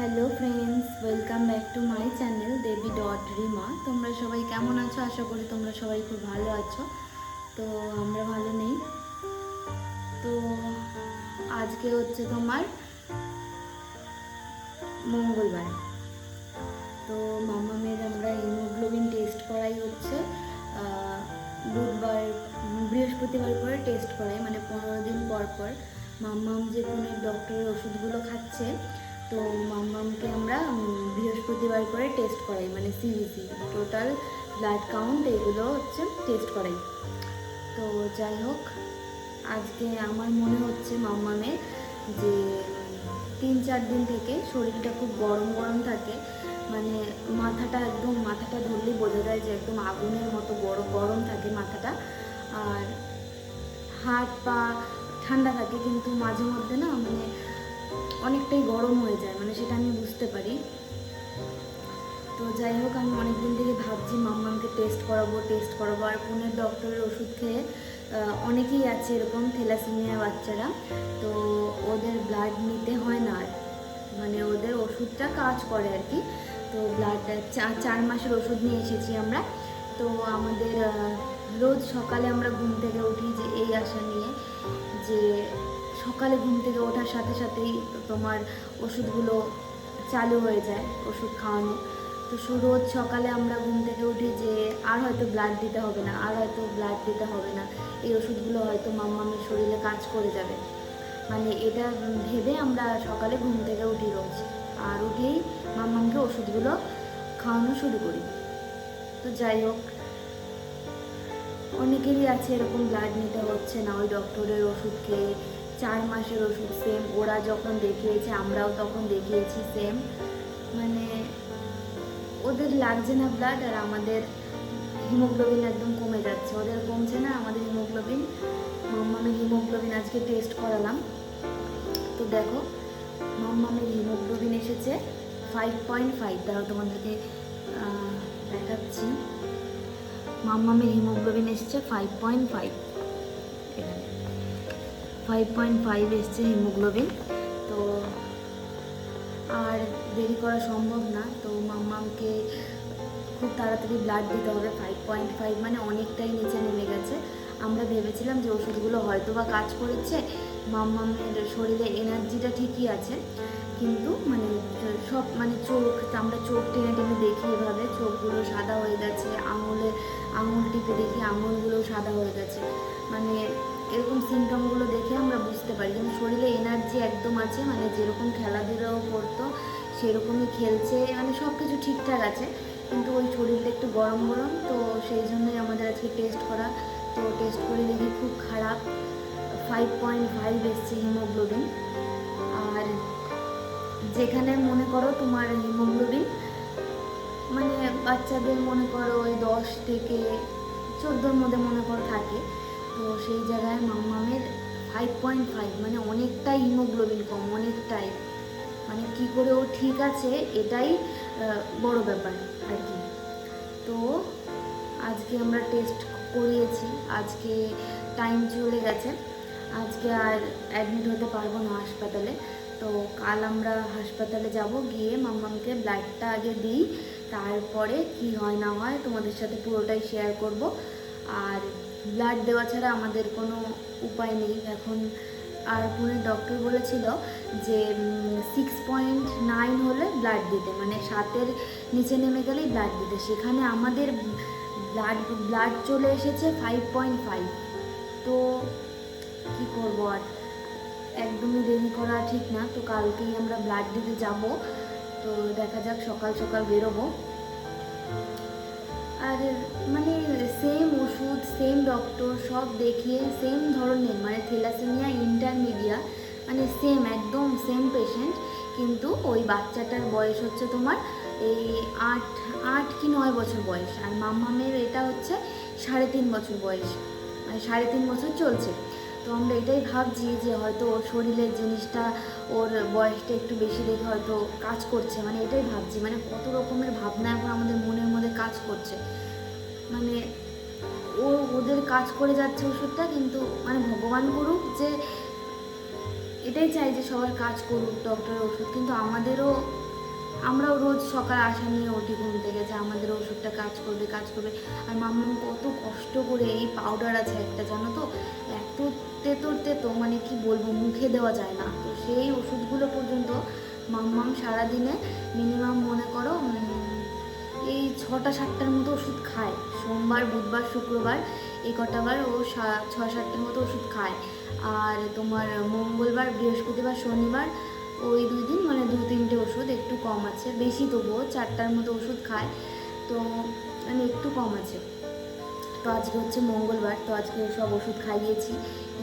Hello friends welcome back to my channel Debi dot Rima তোমরা সবাই কেমন আছো? আশা করি তোমরা সবাই খুব ভালো আছো। তো আমরা ভালো নেই। তো আজকে হচ্ছে তোমার মঙ্গলবার। তো মামামের আমরা হিমোগ্লোবিন টেস্ট করাই হচ্ছে। বুধবার, বৃহস্পতিবার করে টেস্ট করাই মানে পনেরো দিন পর পর। মাম্মাম যে কোনো ডক্টরের ওষুধগুলো খাচ্ছে। তো মাম্মামকে আমরা বৃহস্পতিবার করে টেস্ট করাই মানে সিবিসি টোটাল ব্লাড কাউন্ট এগুলো হচ্ছে টেস্ট করাই। তো যাই হোক, আজকে আমার মনে হচ্ছে মাম্মামের যে, তিন চার দিন থেকে শরীরটা খুব গরম গরম থাকে মানে মাথাটা একদম, মাথাটা ধরলেই বোঝা যায় যে একদম আগুনের মতো বড় গরম থাকে মাথাটা। আর হাত পা ঠান্ডা থাকে, কিন্তু মাঝে মধ্যে না মানে অনেকটাই গরম হয়ে যায় মানে সেটা আমি বুঝতে পারি। তো যাই হোক, আমি অনেকদিন থেকে ভাবছি মাম্মামকে টেস্ট করাবো টেস্ট করাবো। আর পুনের ডক্টরের ওষুধ খেয়ে অনেকেই আছে এরকম থ্যালাসেমিয়া বাচ্চারা। তো ওদের ব্লাড নিতে হয় না মানে ওদের ওষুধটা কাজ করে আর কি। তো ব্লাড চার মাসের ওষুধ নিয়ে এসেছি আমরা। তো আমাদের রোজ সকালে আমরা ঘুম থেকে উঠি যে, এই আশা নিয়ে যে সকালে ঘুম থেকে ওঠার সাথে সাথেই তোমার ওষুধগুলো চালু হয়ে যায়, ওষুধ খাওয়ানো। তো রোজ সকালে আমরা ঘুম থেকে উঠি যে আর হয়তো ব্লাড দিতে হবে না, আর হয়তো ব্লাড দিতে হবে না। এই ওষুধগুলো হয়তো মাম্মামের শরীরে কাজ করে যাবে। মানে এটা ভেবে আমরা সকালে ঘুম থেকে উঠি রোজ। আর উঠেই মাম্মামকে ওষুধগুলো খাওয়ানো শুরু করি। তো যাই হোক, অনেকেরই আছে এরকম ব্লাড নিতে হচ্ছে না, ওই ডক্টরের ওষুধ খেয়ে চার মাসের ওষুধ সেম ওরা যখন দেখিয়েছে, আমরাও তখন দেখিয়েছি সেম মানে ওদের লাগছে না ব্লাড আর আমাদের হিমোগ্লোবিন একদম কমে যাচ্ছে। ওদের কমছে না, আমাদের হিমোগ্লোবিন মাম্মামের হিমোগ্লোবিন আজকে টেস্ট করালাম। তো দেখো, মাম্মামের হিমোগ্লোবিন এসেছে ফাইভ পয়েন্ট ফাইভ তারা তোমাদেরকে দেখাচ্ছি। মাম্মামের হিমোগ্লোবিন এসেছে ফাইভ পয়েন্ট ফাইভ এখানে। ফাইভ পয়েন্ট ফাইভ এসছে হিমোগ্লোবিন তো আর দেরি করা সম্ভব না। তো মাম্মামকে খুব তাড়াতাড়ি ব্লাড দিতে হবে ফাইভ পয়েন্ট ফাইভ মানে অনেকটাই নিচে নেমে গেছে। আমরা ভেবেছিলাম যে ওষুধগুলো হয়তো বা কাজ করেছে, মাম্মামের শরীরে এনার্জিটা ঠিকই আছে, কিন্তু মানে সব মানে চোখ, আমরা চোখ টেনে টেনে দেখি এভাবে, চোখগুলো সাদা হয়ে গেছে, আঙুলে, আঙুল টিপে দেখি আঙুলগুলো সাদা হয়ে গেছে। মানে এরকম সিমটমগুলো দেখে আমরা বুঝতে পারি। কিন্তু শরীরে এনার্জি একদম আছে মানে যেরকম খেলাধুলাও করতো, সেরকমই খেলছে মানে সব কিছু ঠিকঠাক আছে। কিন্তু ওই শরীরটা একটু গরম গরম, তো সেই জন্যই আমাদের আজকে টেস্ট করা। তো টেস্ট করে দেখি খুব খারাপ। ফাইভ পয়েন্ট ফাইভ এসছে হিমোগ্লোবিন আর যেখানে মনে করো তোমার হিমোগ্লোবিন মানে বাচ্চাদের মনে করো ওই দশ থেকে চোদ্দোর মধ্যে মনে করো থাকে। তো সেই জায়গায় মামামের ফাইভ পয়েন্ট ফাইভ মানে অনেকটাই হিমোগ্লোবিন কম, অনেকটাই। মানে কি করে ও ঠিক আছে, এটাই বড় ব্যাপার আর কি। তো আজকে আমরা টেস্ট করিয়েছি, আজকে টাইম চলে গেছে। আজকে আর অ্যাডমিট হতে পারব না হাসপাতালে। তো কাল আমরা হাসপাতালে যাব, গিয়ে মাম্মামকে ব্লাডটা আগে দিই, তারপরে কি হয় না হয় তোমাদের সাথে পুরোটাই শেয়ার করব। আর ব্লাড দেওয়া ছাড়া আমাদের কোনো উপায় নেই। এখন আর পুনের ডক্টর বলেছিল যে সিক্স পয়েন্ট নাইন হলে ব্লাড দিতে মানে সাতের নিচে নেমে গেলেই ব্লাড দিতে। সেখানে আমাদের ব্লাড ব্লাড চলে এসেছে ফাইভ পয়েন্ট ফাইভ তো কী করব আর? একদমই দেরি করা ঠিক না। তো কালকেই আমরা ব্লাড দিতে যাব। তো দেখা যাক, সকাল সকাল বেরোবো। আর মানে সেম ওষুধ সেম ডক্টর সব দেখিয়ে সেম ধরনের মানে থেলাসেমিয়া ইন্টারমিডিয়া মানে সেম একদম সেম পেশেন্ট কিন্তু ওই বাচ্চাটার বয়স হচ্ছে তোমার এই আট আট কি নয় বছর বয়স। আর মাম্মামের এটা হচ্ছে সাড়ে তিন বছর বয়স। মানে সাড়ে তিন বছর চলছে। তো আমরা এটাই ভাবছি যে হয়তো ওর শরীরের জিনিসটা, ওর বয়সটা একটু বেশি দেখে হয়তো কাজ করছে। মানে এটাই ভাবছি। মানে কত রকমের ভাবনা এখন আমাদের মনের মধ্যে কাজ করছে। মানে ও ওদের কাজ করে যাচ্ছে ওষুধটা, কিন্তু মানে ভগবান করুক যে এটাই চাই যে সবার কাজ করুক ডক্টরের ওষুধ। কিন্তু আমাদেরও আমরাও রোজ সকাল আসা নিয়ে উঠি ঘুম থেকে যে আমাদের ওষুধটা কাজ করবে কাজ করবে। আর মাম্মাম কত কষ্ট করে এই পাউডার আছে একটা, জানো তো? এত তেতোর তেতো মানে কি বলব, মুখে দেওয়া যায় না। তো সেই ওষুধগুলো পর্যন্ত মাম্মাম সারাদিনে মিনিমাম মনে করো এই ছটা সাতটার মতো ওষুধ খায়। সোমবার, বুধবার, শুক্রবার, এই কটাবার ও ছ সাতটার মতো ওষুধ খায়। আর তোমার মঙ্গলবার, বৃহস্পতিবার, শনিবার ওই দুই দিন মানে দু তিনটে ওষুধ, একটু কম আছে। বেশি তবুও, চারটার মতো ওষুধ খায়। তো মানে একটু কম আছে। তো আজকে হচ্ছে মঙ্গলবার, তো আজকে সব ওষুধ খাইয়েছি।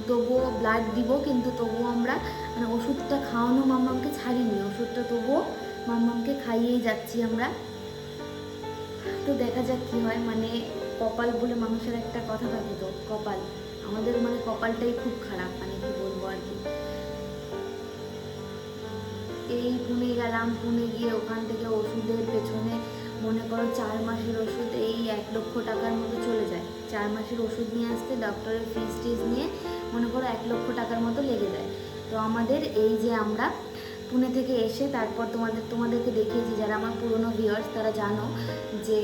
তবুও ব্লাড দিব, কিন্তু তবুও আমরা মানে ওষুধটা খাওয়ানো মাম্মামকে ছাড়িনি। ওষুধটা তবুও মাম্মামকে খাইয়েই যাচ্ছি আমরা। তো দেখা যাক কি হয়। মানে কপাল বলে মানুষের একটা কথা থাকে তো, কপাল। আমাদের মানে কপালটাই খুব খারাপ মানে কি বলব আর কি। এই পুনে গেলাম পুনে গিয়ে ওখান থেকে ওষুধের পেছনে মনে করো চার মাসের ওষুধ এই এক লক্ষ টাকার মতো চলে যায়। চার মাসের ওষুধ নিয়ে আসতে ডক্টরের ফিস টিস নিয়ে মনে করো এক লক্ষ টাকার মতো লেগে যায়। তো আমাদের এই যে আমরা পুনে থেকে এসে তারপর তোমাদের, তোমাদেরকে দেখিয়েছি, যারা আমার পুরনো ভিউয়ার্স তারা জানো যে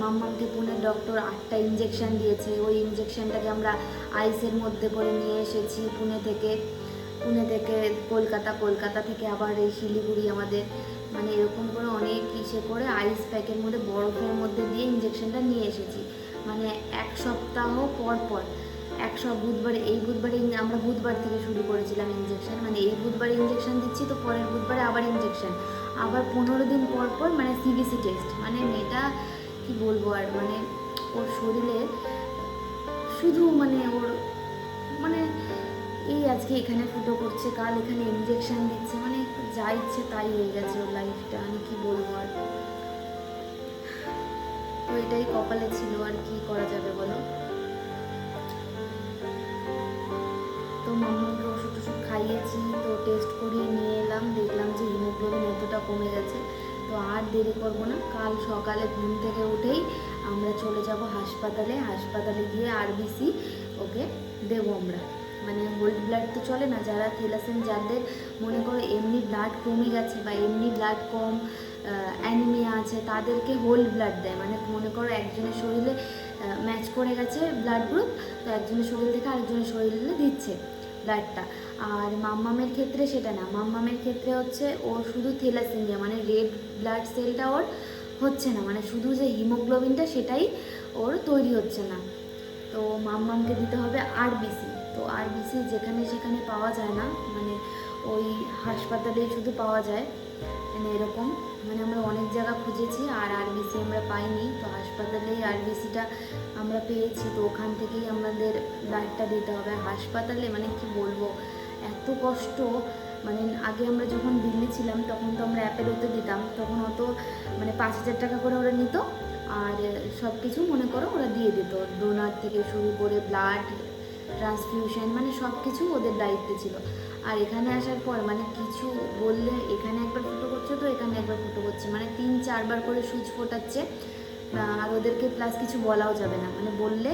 মাম্মামকে পুনের ডক্টর আটটা ইঞ্জেকশন দিয়েছে। ওই ইঞ্জেকশনটাকে আমরা আইসের মধ্যে করে নিয়ে এসেছি পুনে থেকে। পুনে থেকে কলকাতা কলকাতা থেকে আবার এই শিলিগুড়ি আমাদের মানে এরকম করে অনেক ইসে করে আইস প্যাকের মধ্যে, বরফের মধ্যে দিয়ে ইঞ্জেকশনটা নিয়ে এসেছি। মানে এক সপ্তাহ পর পর, এক সব বুধবারে, এই বুধবারে আমরা বুধবার থেকে শুরু করেছিলাম ইঞ্জেকশন মানে এই বুধবারে ইঞ্জেকশন দিচ্ছি, তো পরের বুধবারে আবার ইঞ্জেকশন আবার পনেরো দিন পর পর মানে সিবিসি টেস্ট মানে মেয়েটা কি বলব আর মানে ওর শরীরে শুধু মানে ওর মানে এই আজকে এখানে ফুটো করছে, কাল এখানে ইঞ্জেকশন দিচ্ছে মানে যা ইচ্ছে তাই হয়ে গেছে ওর লাইফটা আমি কি বলব আর? তো এটাই কপালে ছিল আর কি করা যাবে বলো? তো মাম্মাকে ওষুধ টষুধ খাইয়েছি, তো টেস্ট করিয়ে নিয়ে এলাম, দেখলাম যে হিমোগ্লোবিন এতটা কমে গেছে, তো আর দেরি করব না, কাল সকালে ঘুম থেকে উঠেই আমরা চলে যাব হাসপাতালে হাসপাতালে গিয়ে আরবিসি ওকে দেবো আমরা। মানে হোল্ড ব্লাড তো চলে না, যারা থ্যালাসেম যাদের মনে করো এমনি ব্লাড কমে গেছে বা এমনি ব্লাড কম অ্যানিমিয়া আছে, তাদেরকে হোল্ড ব্লাড দেয়। মানে মনে করো একজনের শরীরে ম্যাচ করে গেছে ব্লাড গ্রুপ তো একজনের শরীর থেকে আরেকজনের শরীরে দিচ্ছে ব্লাডটা আর মাম্মামের ক্ষেত্রে সেটা না, মাম্মামের ক্ষেত্রে হচ্ছে ও শুধু থ্যালাসেমিয়া মানে রেড ব্লাড সেলটা ওর হচ্ছে না মানে শুধু যে হিমোগ্লোবিনটা সেটাই ওর তৈরি হচ্ছে না। তো মাম্মামকে দিতে হবে আর আরবিসি তো আরবিসি যেখানে সেখানে পাওয়া যায় না মানে ওই হাসপাতালেই শুধু পাওয়া যায় মানে এরকম। মানে আমরা অনেক জায়গা খুঁজেছি আর আরবিসি আমরা পাইনি, তো হাসপাতালেই আরবিসিটা আমরা পেয়েছি, তো ওখান থেকেই আমাদের ব্লাডটা দিতে হবে। হাসপাতালে মানে কি বলব, এত কষ্ট। মানে আগে আমরা যখন দিল্লি ছিলাম, তখন তো আমরা অ্যাপেলোতে দিতাম, তখন অত মানে পাঁচ হাজার টাকা করে ওরা নিত, আর সব কিছু মনে করো ওরা দিয়ে দিত ডোনার থেকে শুরু করে ব্লাড ট্রান্সফিউশন মানে সব কিছু ওদের দায়িত্বে ছিল। আর এখানে আসার পর মানে কিছু বললে, এখানে একবার ফুটো করছে তো, এখানে একবার ফুটো করছে। মানে তিন, চারবার করে সুচ ফোটাচ্ছে। আর ওদেরকে প্লাস কিছু বলাও যাবে না। মানে বললে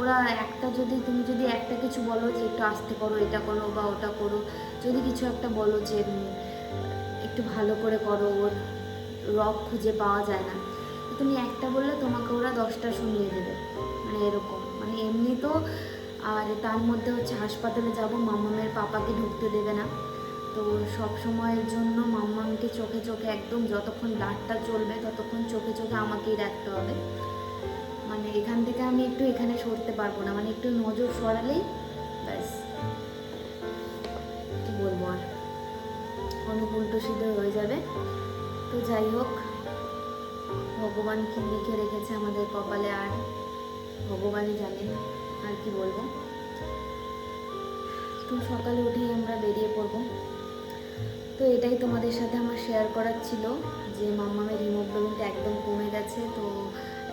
ওরা একটা যদি, তুমি যদি একটা কিছু বলো যে, একটু আস্তে করো, এটা করো বা ওটা করো। যদি কিছু একটা বলো যে একটু ভালো করে করো, ওর রক খুঁজে পাওয়া যায় না। তুমি একটা বললে, তোমাকে ওরা দশটা শুনিয়ে দেবে। মানে এরকম। মানে এমনি তো আর তার মধ্যে হচ্ছে হাসপাতালে যাব, মাম্মামের পাপাকে ঢুকতে দেবে না। তো সব সময়ের জন্য মাম্মামকে চোখে চোখে একদম যতক্ষণ ব্লাডটা চলবে, ততক্ষণ চোখে চোখে আমাকেই রাখতে হবে। মানে এখান থেকে আমি একটু এখানে সরতে পারব না মানে একটু নজর সরালেই ব্যাস। কি বলব আর? অনেক সিদ্ধ হয়ে যাবে। তো যাই হোক, ভগবান কি লিখে রেখেছে আমাদের কপালে আর ভগবানই জানেন আর কি বলব? তো সকালে উঠেই আমরা বেরিয়ে পড়ব। তো এটাই তোমাদের সাথে আমার শেয়ার করার ছিল যে মাম্মামের হিমোগ্লোবিনটা একদম কমে গেছে। তো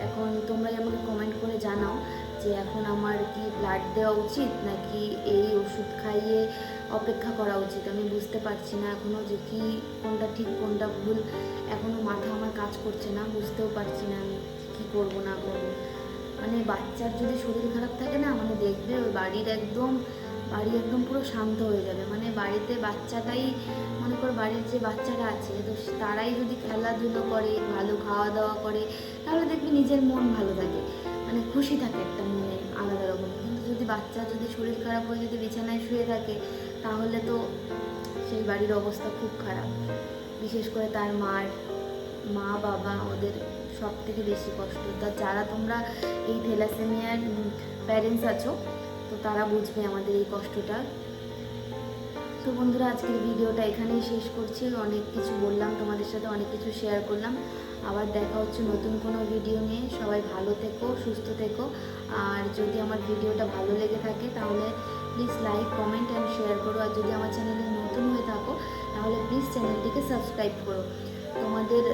এখন তোমরাই আমাকে কমেন্ট করে জানাও যে এখন আমার কি ব্লাড দেওয়া উচিত নাকি এই ওষুধ খাইয়ে অপেক্ষা করা উচিত? আমি বুঝতে পারছি না এখনও যে কি, কোনটা ঠিক, কোনটা ভুল। এখনও মাথা আমার কাজ করছে না, বুঝতেও পারছি না আমি কী করব, না করব। মানে বাচ্চার যদি শরীর খারাপ থাকে না মানে দেখবে ওই বাড়ির একদম, বাড়ি একদম পুরো শান্ত হয়ে যাবে। মানে বাড়িতে বাচ্চাটাই, মনে করো বাড়ির যে বাচ্চারা আছে, তো তারাই যদি খেলাধুলো করে, ভালো খাওয়া দাওয়া করে, তাহলে দেখবি নিজের মন ভালো থাকে। মানে খুশি থাকে একটা মনে আলাদা রকম। কিন্তু যদি বাচ্চা যদি শরীর খারাপ হয়ে যদি বিছানায় শুয়ে থাকে, তাহলে তো সেই বাড়ির অবস্থা খুব খারাপ। বিশেষ করে তার মার মা বাবা ওদের সব থেকে বেশি কষ্ট। তা যারা তোমরা এই থ্যালাসেমিয়ার প্যারেন্টস আছো, তো তারা বুঝবে আমাদের এই কষ্টটা। তো বন্ধুরা, আজকের ভিডিওটা এখানেই শেষ করছি। অনেক কিছু বললাম, তোমাদের সাথে অনেক কিছু শেয়ার করলাম। আবার দেখা হচ্ছে নতুন কোনো ভিডিও নিয়ে। সবাই ভালো থেকো, সুস্থ থেকো। আর যদি আমার ভিডিওটা ভালো লেগে থাকে, তাহলে please like comment and share করো। আর যদি আমার চ্যানেলে নতুন হয়ে থাকো, তাহলে প্লিজ চ্যানেলটিকে সাবস্ক্রাইব করো। তোমাদের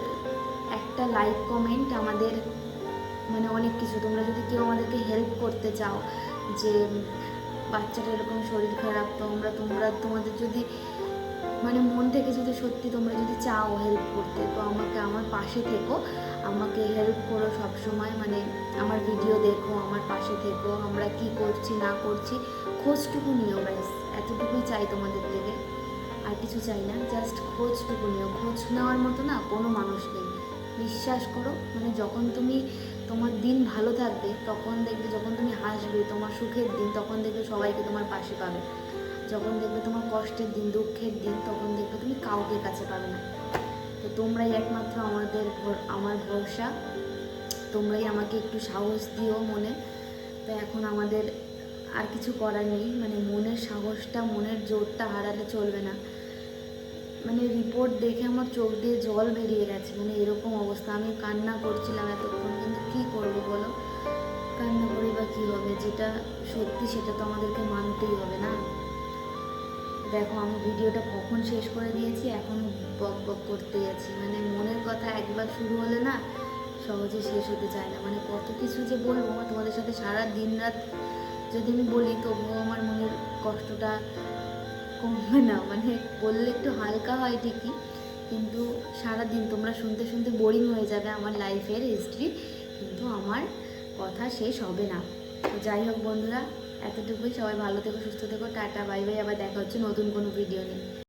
একটা লাইক কমেন্ট আমাদের মানে অনেক কিছু। তোমরা যদি কেউ আমাদেরকে হেল্প করতে চাও যে বাচ্চাটা এরকম শরীর খারাপ, তো আমরা তোমরা তোমাদের যদি মানে মন থেকে যদি সত্যি তোমরা যদি চাও হেল্প করতে, তো আমাকে আমার পাশে থেকো। আমাকে হেল্প করো সব সময় মানে আমার ভিডিও দেখো, আমার পাশে থেকো। আমরা কি করছি, না করছি, খোঁজটুকু নিও ব্যাস। এতটুকুই চাই তোমাদের থেকে। আর কিছু চাই না জাস্ট খোঁজটুকু নিও। খোঁজ নেওয়ার মতো না কোনো মানুষ নেই। বিশ্বাস করো মানে যখন তুমি তোমার দিন ভালো থাকবে, তখন দেখবে যখন তুমি হাসবে, তোমার সুখের দিন, তখন দেখবে সবাইকে তোমার পাশে পাবে। যখন দেখবে তোমার কষ্টের দিন, দুঃখের দিন, তখন দেখবে তুমি কাউকে কাছে পাবে না। তো তোমরাই একমাত্র আমাদের আমার ভরসা। তোমরাই আমাকে একটু সাহস দিও মনে। তো এখন আমাদের আর কিছু করার নেই মানে মনের সাহসটা, মনের জোরটা হারালে চলবে না। মানে রিপোর্ট দেখে আমার চোখ দিয়ে জল বেরিয়ে গেছে মানে এরকম অবস্থা। আমি কান্না করছিলাম এতক্ষণ, কিন্তু কী করব বলো? কান্না করি বা কী হবে? যেটা সত্যি সেটা তো আমাদেরকে মানতেই হবে না? দেখো, আমি ভিডিওটা কখন শেষ করে দিয়েছি, এখন বক বক করতে আছি। মানে মনের কথা একবার শুরু হলে না সহজে শেষ হতে চায় না। মানে কত কিছু যে বলব, তোমাদের সাথে সারা দিন রাত যদি আমি বলি, তবুও আমার মনের কষ্টটা কমবে না। মানে বললে একটু হালকা হয় ঠিকই, কিন্তু সারাদিন তোমরা শুনতে শুনতে বোরিং হয়ে যাবে আমার লাইফের হিস্ট্রি কিন্তু আমার কথা শেষ হবে না। তো যাই হোক বন্ধুরা, এতটুকুই। সবাই ভালো থেকো, সুস্থ থেকো। টাটা বাই বাই আবার দেখা হচ্ছে নতুন কোনো ভিডিও নিয়ে।